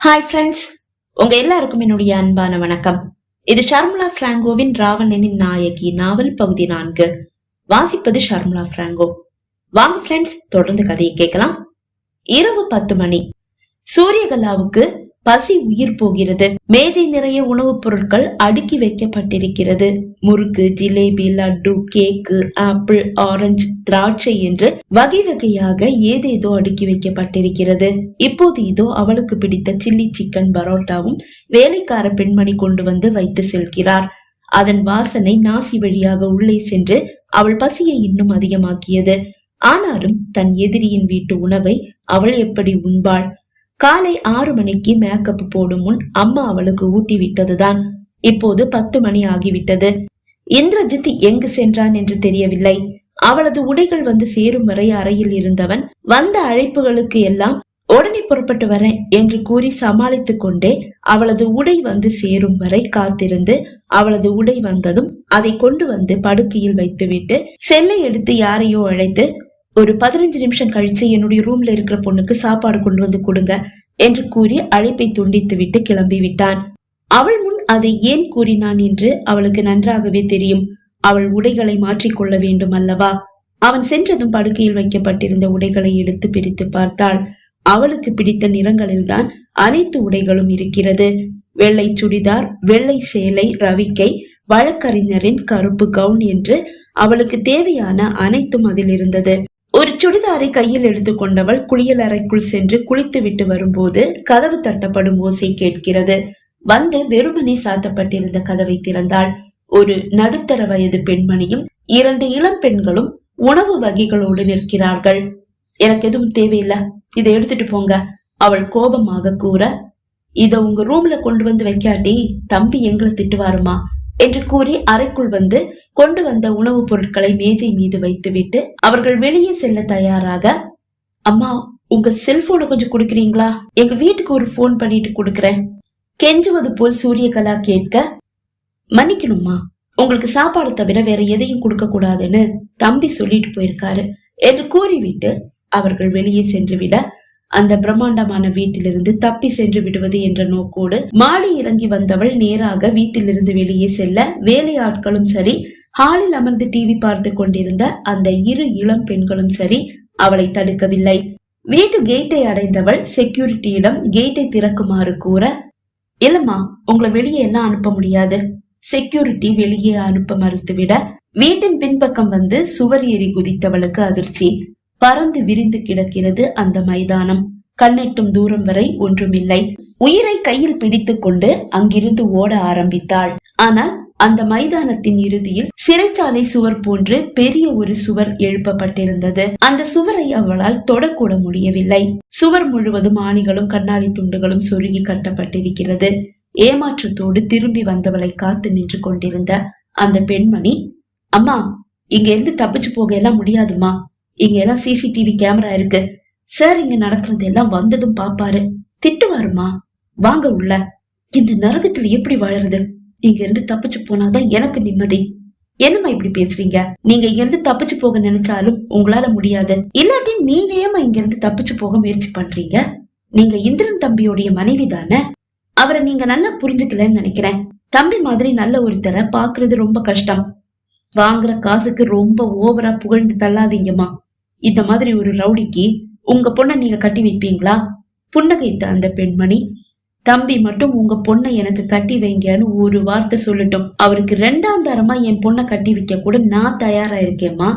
Hi friends உங்க எல்லாருக்கும் என்னுடைய அன்பான வணக்கம். இது ஷர்முலா பிராங்கோவின் ராவணனின் நாயகி நாவல் பகுதி நான்கு. வாசிப்பது ஷர்முலா பிராங்கோ. வாங்க ஃப்ரெண்ட்ஸ் தொடர்ந்து கதையை கேட்கலாம். இரவு பத்து மணி. சூரியகலாவுக்கு பசி உயிர் போகிறது. மேஜை நிறைய உணவுப் பொருட்கள் அடுக்கி வைக்கப்பட்டிருக்கிறது. Murukku jalebi laddu cake apple orange திராட்சை என்று வகை வகையாக ஏதேதோ அடுக்கி வைக்கப்பட்டிருக்கிறது. இப்போது இதோ அவளுக்கு பிடித்த சில்லி சிக்கன் பரோட்டாவும் வேலைக்கார பெண்மணி கொண்டு வந்து வைத்து செல்கிறார். அதன் வாசனை நாசி வழியாக உள்ளே சென்று அவள் பசியை இன்னும் அதிகமாக்கியது. ஆனாலும் தன் எதிரியின் வீட்டு உணவை அவள் எப்படி உண்பாள்? காலை ஆறு மணிக்கு மேக்கப் போடும் முன் அம்மா அவளுக்கு ஊட்டி விட்டதுதான். இப்போது பத்து மணி ஆகிவிட்டது. இந்திரஜித் எங்கு சென்றான் என்று தெரியவில்லை. அவளது உடைகள் வந்து சேரும் வரை அறையில் இருந்தவன் வந்த அழைப்புகளுக்கு எல்லாம் உடனே புறப்பட்டு வரேன் என்று கூறி சமாளித்துக் கொண்டே அவளது உடை வந்து சேரும் வரை காத்திருந்து அவளது உடை வந்ததும் அதை கொண்டு வந்து படுக்கையில் வைத்துவிட்டு செல்லை எடுத்து யாரையோ அழைத்து ஒரு பதினஞ்சு நிமிஷம் கழிச்சு என்னுடைய ரூம்ல இருக்கிற பொண்ணுக்கு சாப்பாடு கொண்டு வந்து கொடுங்க என்று கூறி அழைப்பை துண்டித்து விட்டு கிளம்பி விட்டான் அவள் முன் அதை ஏன் கூறினான் என்று அவளுக்கு நன்றாகவே தெரியும். அவள் உடைகளை மாற்றிக்கொள்ள வேண்டும் அல்லவா? அவன் சென்றதும் படுக்கையில் வைக்கப்பட்டிருந்த உடைகளை எடுத்து பிரித்து பார்த்தாள். அவளுக்கு பிடித்த நிறங்களில்தான் அனைத்து உடைகளும் இருக்கிறது. வெள்ளை சுடிதார் வெள்ளை சேலை ரவிக்கை வழக்கறிஞரின் கருப்பு கவுன் என்று அவளுக்கு தேவையான அனைத்தும் அதில் இருந்தது சுடிதாரை கையில் எடுத்துக்கொண்டவள் குளியல் அறைக்குள் சென்று குளித்து விட்டு வரும்போது கதவு தட்டப்படும் ஓசை கேட்கிறது. வந்து வெறுமனே சாத்தப்பட்டிருந்த கதவை திறந்தாள். ஒரு நடுத்தர வயது பெண்மணியும் இரண்டு இளம் பெண்களும் உணவு வகைகளோடு நிற்கிறார்கள். எனக்கு எதுவும் தேவையில்லை. இதை எடுத்துட்டு போங்க அவள் கோபமாக கூற. இத உங்க ரூம்ல கொண்டு வந்து வைக்காட்டி தம்பி எங்களை திட்டுவாருமா? என்று கூறி அறைக்குள் வந்து கொண்டு வந்த உணவுப் பொருட்களை மேஜை மீது வைத்துவிட்டு அவர்கள் வெளியே செல்ல தயாராக அம்மா உங்க செல்போனை கொஞ்சம் கொடுக்குறீங்களா? எங்க வீட்டுக்கு ஒரு போன் பண்ணிட்டு குடுக்கறேன். கெஞ்சுவது போல் சூரியகலா கேட்க மன்னிக்கணுமா உங்களுக்கு சாப்பாடு தவிர வேற எதையும் கொடுக்க கூடாதுன்னு தம்பி சொல்லிட்டு போயிருக்காரு என்று கூறிவிட்டு அவர்கள் வெளியே சென்று விட அந்த பிரம்மாண்டமான வீட்டிலிருந்து தப்பி சென்று விடுவது என்ற நோக்கோடு மாடி இறங்கி வந்தவள் நேராக வீட்டிலிருந்து வெளியே செல்ல வேலையாட்களும் சரி ஹாலில் அமர்ந்து டிவி பார்த்து கொண்டிருந்த அந்த இரு இளம் பெண்களும் சரி அவளை தடுக்கவில்லை. வீட்டு கேட்டை அடைந்தவள் செக்யூரிட்டியிடம் கேட்டை திறக்குமாறு கூற இல்லம்மா உங்களை வெளியே எல்லாம் அனுப்ப முடியாது. செக்யூரிட்டி வெளியே அனுப்ப மறுத்துவிட. வீட்டின் பின்பக்கம் வந்து சுவர் ஏறி குதித்தவளுக்கு அதிர்ச்சி. பறந்து விரிந்து கிடக்கிறது அந்த மைதானம். கண்ணெட்டும் தூரம் வரை ஒன்றுமில்லை. உயிரை கையில் பிடித்துக் கொண்டு அங்கிருந்து ஓட ஆரம்பித்தாள். ஆனால் அந்த மைதானத்தின் இறுதியில் சிறைச்சாலை சுவர் போன்று பெரிய ஒரு சுவர் எழுப்பப்பட்டிருந்தது. அந்த சுவரை அவளால் தொடக்கூட முடியவில்லை. சுவர் முழுவதும் ஆணிகளும் கண்ணாடி துண்டுகளும் சொருகி கட்டப்பட்டிருக்கிறது. ஏமாற்றத்தோடு திரும்பி வந்தவளை காத்து நின்று கொண்டிருந்த அந்த பெண்மணி அம்மா இங்க இருந்து தப்பிச்சு போக எல்லாம் முடியாதுமா இங்க எல்லாம் சிசிடிவி கேமரா இருக்கு. சார் இங்க நடக்கிறது எல்லாம் வந்ததும் பாப்பாரு. திட்டுவாருமா வாங்க உள்ள. இந்த நரகத்துல எப்படி வாழறது? இங்க இருந்து தப்பிச்சு போனாதான் எனக்கு நிம்மதி. என்னம்மா இப்படி பேசுறீங்க? நீங்க இங்க இருந்து தப்பிச்சு போக நினைச்சாலும் உங்களால முடியாது. இல்லாட்டி நீங்க ஏமா இங்க இருந்து தப்பிச்சு போக முயற்சி பண்றீங்க? நீங்க இந்திரன் தம்பியோடைய மனைவி தானே? அவரை நீங்க நல்லா புரிஞ்சுக்கலன்னு நினைக்கிறேன். தம்பி மாதிரி நல்ல ஒருத்தரை பாக்குறது ரொம்ப கஷ்டம். வாங்குற காசுக்கு ரொம்ப ஓவரா புகழ்ந்து தள்ளாதீங்கம்மா. இந்த மாதிரி ஒரு ரவுடிக்கு உங்க பொண்ணை நீங்க கட்டி வைப்பீங்களா? புன்னகைத்த அந்த பெண்மணி தம்பி மட்டும் உங்க பொண்ணை எனக்கு கட்டி வைங்கன்னு ஒரு வார்த்தை சொல்லட்டும். அவருக்கு ரெண்டாம் தரமா என் பொண்ணை கட்டி வைக்க கூட நான் தயாரா இருக்கேம்மா.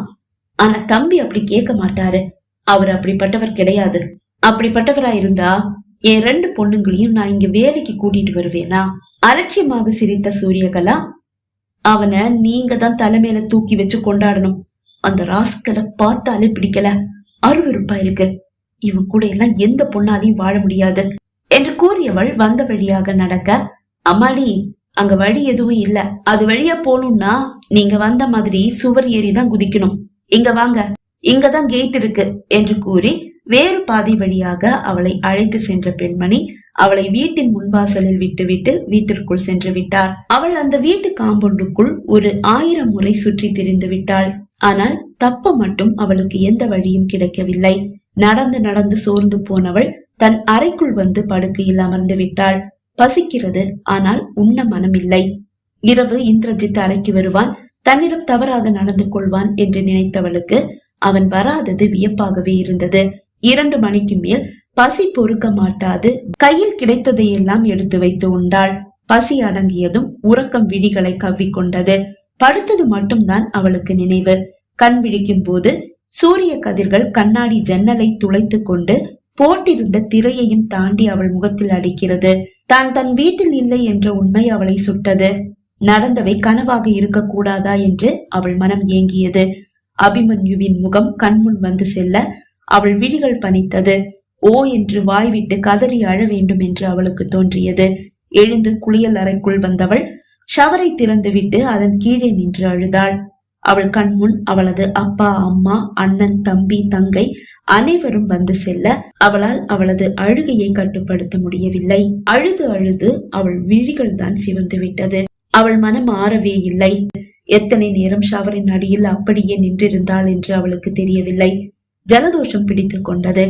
ஆனா தம்பி அப்படி கேட்க மாட்டாரு. அவர் அப்படிப்பட்டவர் கிடையாது. அப்படிப்பட்டவரா இருந்தா என் ரெண்டு பொண்ணுங்களையும் நான் இங்க வேலைக்கு கூட்டிட்டு வருவேனா? அலட்சியமாக சிரித்த சூரியகலா அவனை நீங்க தான் தலைமையில தூக்கி வச்சு கொண்டாடணும். அந்த ராஸ்கலை பார்த்தாலே பிடிக்கல. அருவருப்பா இருக்கு. இவன் கூட எல்லாம் எந்த பொண்ணாலையும் வாழ முடியாது. என்று கூறியவள் வந்த வழியாக நடக்க அம்மாடி அங்க வழி எதுவும் இல்ல. அது வழியா போகணும்னா நீங்க வந்த மாதிரி சுவர் ஏறி தான் குதிக்கணும். இங்க வாங்க. இங்கதான் கேட் இருக்கு. என்று கூறி வேறு பாதை வழியாக அவளை அழைத்து சென்ற பெண்மணி அவளை வீட்டின் முன்வாசலில் விட்டுவிட்டு வீட்டிற்குள் சென்று விட்டார். அவள் அந்த வீட்டு காம்பவுண்டுக்குள் ஒரு ஆயிரம் முறை சுற்றி திரிந்து விட்டாள். ஆனால் தப்ப மட்டும் அவளுக்கு எந்த வழியும் கிடைக்கவில்லை. நடந்து நடந்து சோர்ந்து போனவள் தன் அறைக்குள் வந்து படுக்கையில் அமர்ந்து விட்டாள். பசிக்கிறது ஆனால் உண்ண மனமில்லை இரவு இந்திரஜித் அறைக்கு வருவான் தன்னிடம் தவறாக நடந்து கொள்வான் என்று நினைத்தவளுக்கு அவன் வராதது வியப்பாகவே இருந்தது. இரண்டு மணிக்கு மேல் பசி பொறுக்க மாட்டாது கையில் கிடைத்ததையெல்லாம் எடுத்து வைத்து உண்டாள். பசி அடங்கியதும் உறக்கம் விழிகளை கவ்விக்கொண்டது. படுத்தது மட்டும்தான் அவளுக்கு நினைவு. கண் விழிக்கும் போது சூரிய கதிர்கள் கண்ணாடி ஜன்னலை துளைத்துக் கொண்டு போட்டிருந்த திரையையும் தாண்டி அவள் முகத்தில் அடிக்கிறது. தான் தன் வீட்டில் இல்லை என்ற உண்மை அவளை சுட்டது. நடந்தவை கனவாக இருக்கக்கூடாதா என்று அவள் மனம் ஏங்கியது. அபிமன்யுவின் முகம் கண்முன் வந்து செல்ல அவள் விழிகள் பனித்தது. ஓ என்று வாய்விட்டு கதறி அழ வேண்டும் என்று அவளுக்கு தோன்றியது. எழுந்து குளியல் அறைக்குள் வந்தவள் ஷவரை திறந்துவிட்டு அதன் கீழே நின்று அழுதாள். அவள் கண்முன் அவளது அப்பா அம்மா அண்ணன் தம்பி தங்கை அனைவரும் வந்து செல்ல அவளால் அவளது அழுகையை கட்டுப்படுத்த முடியவில்லை. அழுது அழுது அவள் விழிகள் தான் சிவந்து விட்டது. அவள் மனம் ஆறவே இல்லை. எத்தனை நேரம் ஷவரின் அடியில் அப்படியே நின்றிருந்தாள் என்று அவளுக்கு தெரியவில்லை. ஜலதோஷம் பிடித்துக் கொண்டது.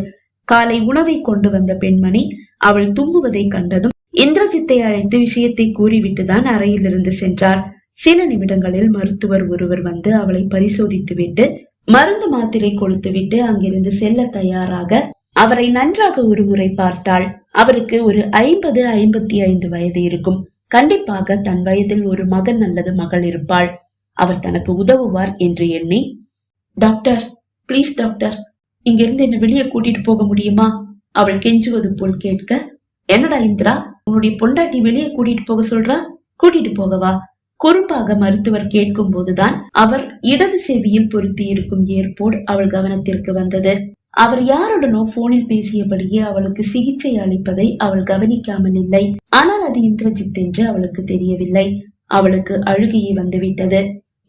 காலை உணவை கொண்டு வந்த பெண்மணி அவள் தும்புவதை கண்டதும் இந்திரஜித்தை அழைத்து விஷயத்தை கூறிவிட்டுதான் அறையிலிருந்து சென்றார். சில நிமிடங்களில் மருத்துவர் ஒருவர் வந்து அவளை பரிசோதித்துவிட்டு மருந்து மாத்திரை கொடுத்துவிட்டு அங்கிருந்து செல்ல தயாராக அவரை நன்றாக ஒரு முறை பார்த்தாள். அவருக்கு ஒரு ஐம்பது ஐம்பத்தி ஐந்து வயது இருக்கும். கண்டிப்பாக தன் வயதில் ஒரு மகன் அல்லது மகள் இருப்பாள். அவர் தனக்கு உதவுவார் என்று எண்ணி டாக்டர் ப்ளீஸ் டாக்டர் இங்கிருந்து என்னை வெளியே கூட்டிட்டு போக முடியுமா? அவள் கெஞ்சுவது போல் கேட்க என்னடா இந்திரா உன்னுடைய பொண்டாட்டி வெளியே கூட்டிட்டு போக சொல்றா? கூட்டிட்டு போகவா குறும்பாக மருத்துவர் கேட்கும் போதுதான் அவர் இடது செவியில் பொருத்தி இருக்கும் ஏர்போர்ட் அவள் கவனத்திற்கு வந்தது. அவர் யாருடனோ போனில் பேசியபடியே அவளுக்கு சிகிச்சை அளிப்பதை அவள் கவனிக்காமல் இல்லை. ஆனால் அது இந்திரஜித் என்று அவளுக்கு தெரியவில்லை. அவளுக்கு அழுகையே வந்துவிட்டது.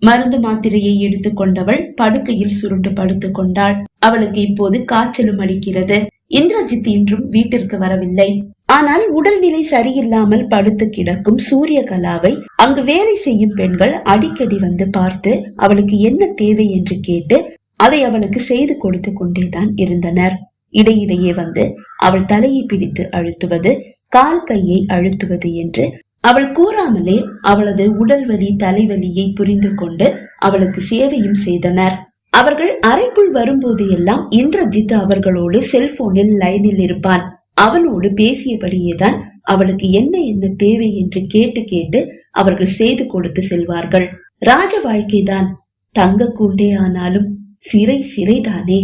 மருந்து மாத்திரையை எடுத்துக்கொண்டவள் படுக்கையில் சுருண்டு படுத்துக் கொண்டாள். அவளுக்கு இப்போது காய்ச்சலும் அடிக்கிறது. இந்திரஜித் இன்றும் வீட்டிற்கு வரவில்லை. ஆனால் உடல்நிலை சரியில்லாமல் படுத்து கிடக்கும் சூரியகலாவை அங்கு வேலை செய்யும் பெண்கள் அடிக்கடி வந்து பார்த்து அவளுக்கு என்ன தேவை என்று கேட்டு அதை அவளுக்கு செய்து கொடுத்து கொண்டேதான் இருந்தனர். இடையிடையே வந்து அவள் தலையை பிடித்து அழுத்துவது கால் கையை அழுத்துவது என்று அவள் கூறாமலே அவளது உடல் வலி தலைவலியை புரிந்து கொண்டு அவளுக்கு சேவையும் செய்தனர். அவர்கள் அறைக்குள் வரும்போது எல்லாம் இந்திரஜித் அவர்களோடு செல்போனில் லைனில் இருப்பான். அவனோடு பேசியபடியேதான் அவளுக்கு என்ன என்ன தேவை என்று கேட்டு கேட்டு அவர்கள் செய்து கொடுத்து செல்வார்கள். ராஜ வாழ்க்கைதான் தங்க கூண்டே ஆனாலும் சிறை சிறைதானே.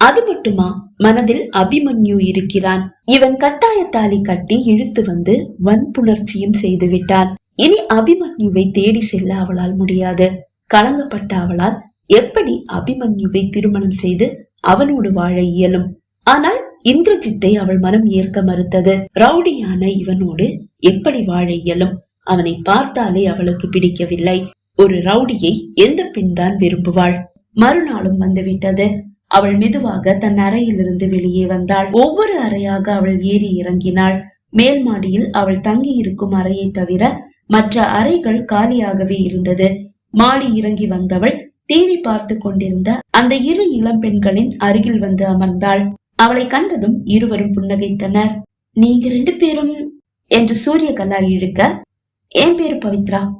அது மட்டுமா மனதில் அபிமன்யு இருக்கிறான். இவன் கட்டாயத்தாலி கட்டி இழுத்து வந்து வன்புணர்ச்சியும் செய்து விட்டான். இனி அபிமன்யுவை தேடி செல்ல அவளால் முடியாது. கலங்கப்பட்ட அவளால் எப்படி அபிமன்யுவை திருமணம் செய்து அவனோடு வாழ இயலும்? ஆனால் இந்திரஜித்தை அவள் மனம் ஏற்க மறுத்தது. ரவுடியான இவனோடு எப்படி வாழ இயலும்? அவனை பார்த்தாலே அவளுக்கு பிடிக்கவில்லை. ஒரு ரவுடியை எந்த பெண்தான் விரும்புவாள்? மறுநாளும் வந்துவிட்டது. அவள் மெதுவாக தன் அறையிலிருந்து வெளியே வந்தாள். ஒவ்வொரு அறையாக அவள் ஏறி இறங்கினாள். மேல் மாடியில் அவள் தங்கி இருக்கும் அறையை தவிர மற்ற அறைகள் காலியாகவே இருந்தது. மாடி இறங்கி வந்தவள் டிவி பார்த்து கொண்டிருந்த அந்த இரு இளம் பெண்களின் அருகில் வந்து அமர்ந்தாள். அவளை கண்டதும் இருவரும் புன்னகைத்தனர். நீங்க ரெண்டு பேரும் என்று சூரிய கல்லா இழுக்க என் பேரு பவித்ரா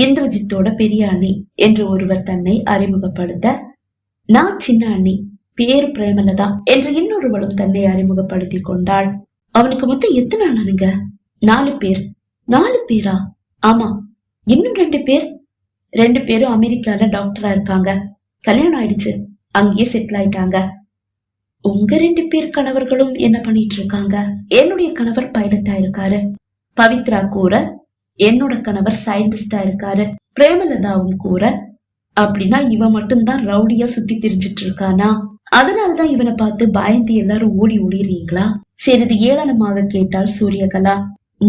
இந்துஜித்தோட பெரிய அண்ணி என்று ஒருவர் தன்னை அறிமுகப்படுத்த நான் சின்ன அண்ணி பேரு பிரேமலதா என்று இன்னொருவளும் தன்னை அறிமுகப்படுத்தி கொண்டாள். அவனுக்கு மொத்தம் எத்தனை அண்ணனுங்க? நாலு பேர். நாலு பேரா? ஆமா. இன்னும் ரெண்டு பேர்? ரெண்டு பேரும் அமெரிக்கால டாக்டரா இருக்காங்க. கல்யாணம் ஆயிடுச்சு. அங்கேயே செட்டில் ஆயிட்டாங்க. உங்க ரெண்டு பேர் கணவர்களும் என்ன பண்ணிட்டு இருக்காங்க என்னுடைய கணவர் பைலட்டா இருக்காரு. பவித்ரா கூற என்னோட கணவர் சயின்டிஸ்டா இருக்காரு. பிரேமலதாவும் கூற அப்படின்னா இவன் மட்டும்தான் ரவுடியா சுத்தி திரிஞ்சிட்டு இருக்கானா அதனாலதான் இவனை பார்த்து பயந்து எல்லாரும் ஓடி ஓடிடுறீங்களா? சிறிது ஏளனமாக கேட்டால் சூரியகலா.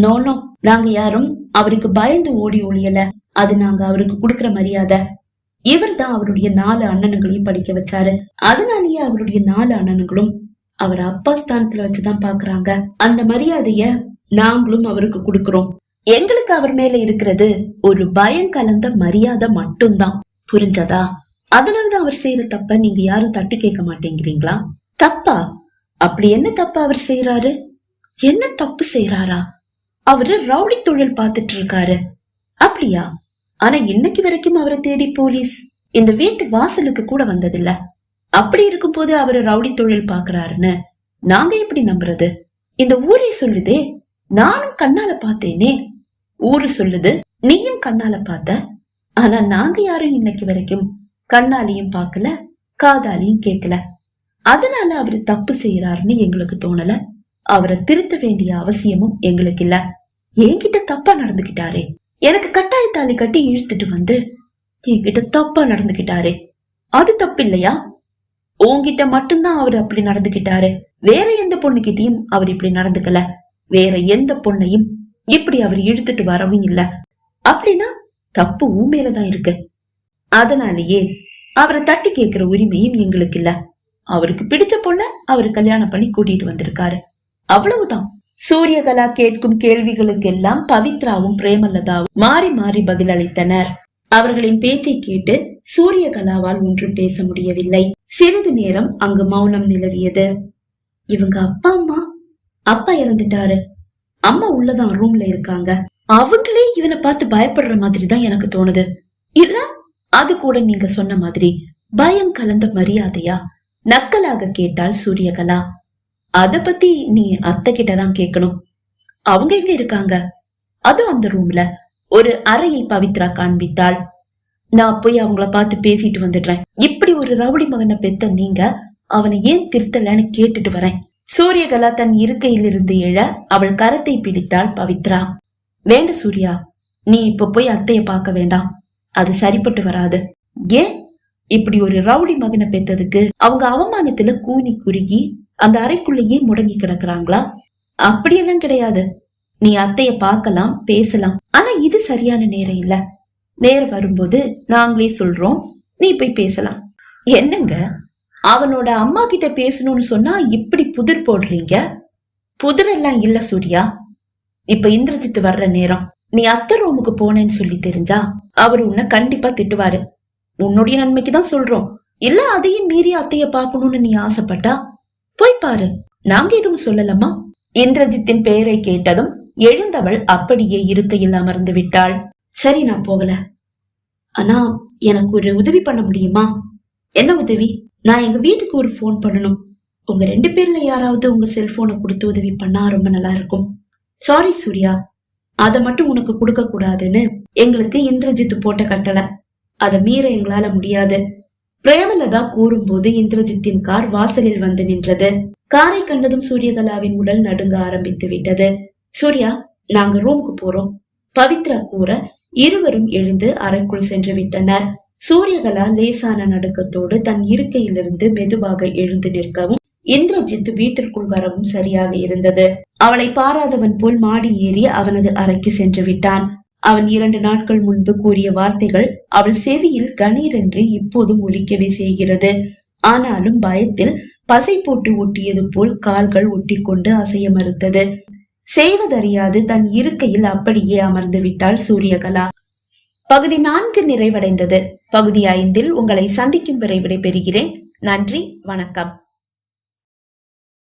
நோ நோ நாங்க யாரும் அவருக்கு பயந்து ஓடி ஒளியல. அது நாங்க அவருக்கு கொடுக்கற மரியாதை. இவர் தான் அவருடைய நாலு அண்ணனுங்களையும் படிக்க வச்சாரு. அதனாலயே அவருடைய நாலு அண்ணனுங்களும் அவர் அப்பா ஸ்தானத்துல வச்சுதான் பாக்குறாங்க. அந்த மரியாதைய நாங்களும் அவருக்கு கொடுக்கிறோம். எங்களுக்கு அவர் மேல இருக்கிறது ஒரு பயம் கலந்த மரியாதை மட்டும்தான். புரிஞ்சதா? அதனாலதான் அவர் செய்யற தப்ப நீங்க யாரும் தட்டி கேட்க மாட்டேங்கிறீங்களா? தப்பா? அப்படி என்ன தப்பா அவர் செய்யறாரு என்ன தப்பு செய்யறாரா அவரு ரவுடி தொழில் பார்த்துட்டு இருக்காரு. அப்படியா? ஆனா இன்னைக்கு வரைக்கும் அவரை தேடி போலீஸ். இந்த வீட்டு வாசலுக்கு கூட வந்ததில்ல. அப்படி இருக்கும்போது அவரு ரவுடி தொழில் பாக்குறாருன்னு நாங்க எப்படி நம்புறது? இந்த ஊரே சொல்லுதே நானும் கண்ணால பார்த்தேனே. ஊரு சொல்லுது நீயும் கண்ணால பார்த்த. ஆனா நாங்க யாரும் இன்னைக்கு வரைக்கும் கண்ணாலையும் பார்க்கல காதாலையும் கேட்கல அதனால அவரு தப்பு செய்யறாருன்னு எங்களுக்கு தோணல. அவரை திருத்த வேண்டிய அவசியமும் எங்களுக்கு இல்ல என்கிட்ட தப்பா நடந்துகிட்டாரே. எனக்கு கட்டாய தாலி கட்டி இழுத்துட்டு வந்து என்கிட்ட தப்பா நடந்துகிட்டாரு. அது தப்பு இல்லையா உன்கிட்ட மட்டும்தான் அவர் அப்படி நடந்துகிட்டாரு. வேற எந்த பொண்ணுகிட்டயும் அவர் இப்படி நடந்துக்கல. வேற எந்த பொண்ணையும் இப்படி அவர் இழுத்துட்டு வரவும் இல்ல. அப்படின்னா தப்பு ஊமையிலதான் இருக்கு. அதனாலேயே அவரை தட்டி கேட்கிற உரிமையும் எங்களுக்கு இல்ல. அவருக்கு பிடிச்ச பொண்ண அவர் கல்யாணம் பண்ணி கூட்டிட்டு வந்திருக்காரு. அவ்வளவுதான். சூரியகலா கேட்கும் கேள்விகளுக்கெல்லாம் பவித்ராவும் பிரேமலதாவும் மாறி மாறி பதிலளித்தனர். அவர்களின் பேச்சை கேட்டு சூரியகலாவால் ஒன்றும் பேச முடியவில்லை. சிறிது நேரம் அங்கு மௌனம் நிலவியது. இவங்க அப்பா அம்மா? அப்பா இறந்துட்டாரு. அம்மா உள்ளதான் ரூம்ல இருக்காங்க. அவங்களே இவனை பார்த்து பயப்படுற மாதிரி தான் எனக்கு தோணுது. இல்ல அது கூட நீங்க சொன்ன மாதிரி பயம் கலந்த மரியாதையா? நக்கலாக கேட்டால் சூரியகலா. அத பத்தி நீ அத்தை கிட்ட தான் கேட்கணும் அவங்க எங்க இருக்காங்க? அதுவும் அந்த ரூம்ல ஒரு அறையை பவித்ரா காண்பித்தாள். நான் போய் அவங்கள பார்த்து பேசிட்டு வந்துடுறேன். இப்படி ஒரு ரவுடி மகனை பெத்த நீங்க அவனை ஏன் திருத்தலன்னு கேட்டுட்டு வரேன். சூரியகலா தன் இருக்கையிலிருந்து எழ அவள் கரத்தை பிடித்தாள் பவித்ரா. வேண்ட சூர்யா நீ இப்ப போய் அத்தைய பார்க்க வேண்டாம். அது சரிப்பட்டு வராது. ஏன்? இப்படி ஒரு ரவுடி மகனை பெத்ததுக்கு அவங்க அவமானத்துல கூனி குறுகி அந்த அறைக்குள்ளேயே முடங்கி கிடக்குறாங்களா? அப்படியெல்லாம் கிடையாது. நீ அத்தைய பார்க்கலாம் பேசலாம். ஆனா இது சரியான நேரம் இல்ல. நேரம் வரும்போது நாங்களே சொல்றோம். நீ போய் பேசலாம். என்னங்க? அவனோட அம்மா கிட்ட பேசணும்னு சொன்னா இப்படி புதிர் போடுறீங்க? புதிரெல்லாம் இல்ல சூர்யா. இப்ப இந்திரஜித் வர்ற நேரம். நீ அத்தை ரூமுக்கு போனேன்னு சொல்லி தெரிஞ்சா அவர் உன்னை கண்டிப்பா திட்டுவாரு. உன்னுடைய நன்மைக்கு தான் சொல்றோம். இல்ல அதையும் மீறி அத்தைய பார்க்கணும்னு நீ ஆசைப்பட்டா? போய் பாரு. நாங்க எதுவும் சொல்லலம்மா? இந்திரஜித்தின் பெயரை கேட்டதும் எழுந்தவள் அப்படியே இருக்கையில் அமர்ந்து விட்டாள். சரி நான் போகல. ஆனா எனக்கு ஒரு உதவி பண்ண முடியுமா? என்ன உதவி? நான் எங்க வீட்டுக்கு ஒரு போன் பண்ணணும். உங்க ரெண்டு பேர்ல யாராவது உங்க செல்போனை கொடுத்து உதவி பண்ணா ரொம்ப நல்லா இருக்கும். சாரி சூர்யா. அதை மட்டும் உனக்கு கொடுக்க கூடாதுன்னு எங்களுக்கு இந்திரஜித் போட்ட கட்டளை. அதை மீற எங்களால முடியாது. பிரேமலதா கூறும்போது இந்திரஜித்தின் கார் வாசலில் வந்து நின்றது. காரை கண்டதும் சூரியகலாவின் உடல் நடுங்க ஆரம்பித்து விட்டது. சூர்யா நாங்க ரூமுக்கு போறோம். பவித்ரா கூற இருவரும் எழுந்து அறைக்குள் சென்று விட்டனர். சூரியகலா லேசான நடுக்கத்தோடு தன் இருக்கையிலிருந்து மெதுவாக எழுந்து நிற்கவும் இந்திரஜித் வீட்டிற்குள் வரவும் சரியாக இருந்தது. அவளை பாராதவன் போல் மாடி ஏறி அவனது அறைக்கு சென்று விட்டான். அவன் இரண்டு நாட்கள் முன்பு கூறிய வார்த்தைகள் அவள் செவியில் கணீரென்று இப்போதும் ஒலிக்கவே செய்கிறது. ஆனாலும் பயத்தில் பசை போட்டு ஒட்டியது போல் கால்கள் ஒட்டிக்கொண்டு அசைய மறுத்தது. செய்வதறியாது தன் இருக்கையில் அப்படியே அமர்ந்து விட்டாள் சூரியகலா. பகுதி நான்கு நிறைவடைந்தது. பகுதி ஐந்தில் உங்களை சந்திக்கும் வரை விடைபெறுகிறேன் நன்றி. வணக்கம்.